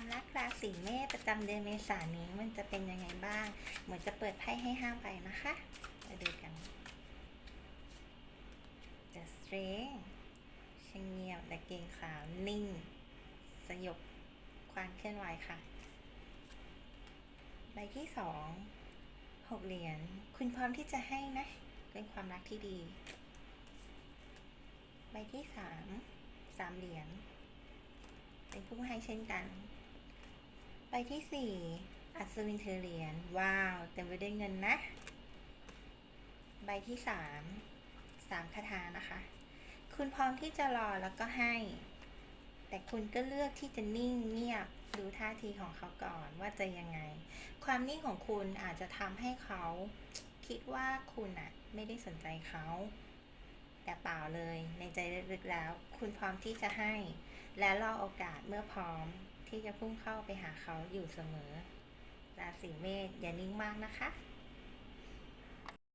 ความรักราศีเมษประจำเดือนเมษายนนี้มันจะเป็นยังไงบ้าง เหมือนจะเปิดไพ่ให้ห้ามไปนะคะมาดูกัน The Strength ช่างเงียบและเกงขาวนิ่ง สยบความเคลื่อนไหวค่ะ ใบที่สองหกเหรียญคุณพร้อมที่จะให้นะ เป็นความรักที่ดี ใบที่สามสามเหรียญเป็นผู้ให้เช่นกัน ที่สี่อัศวินถือเหรียญว้าว เต็มไปด้วยเงินนะ ใบที่สามสามคาถานะคะ คุณพร้อมที่จะรอแล้วก็ให้ แต่คุณก็เลือกที่จะนิ่งเงียบดูท่าทีของเขาก่อนว่าจะยังไง ความนิ่งของคุณอาจจะทำให้เขาคิดว่าคุณอะไม่ได้สนใจเขา แต่เปล่าเลยในใจลึกๆแล้ว คุณพร้อมที่จะให้ และรอโอกาสเมื่อพร้อม ที่จะพุ่งเข้าไปหาเขาอยู่เสมอ ราศีเมษอย่านิ่งมากนะคะ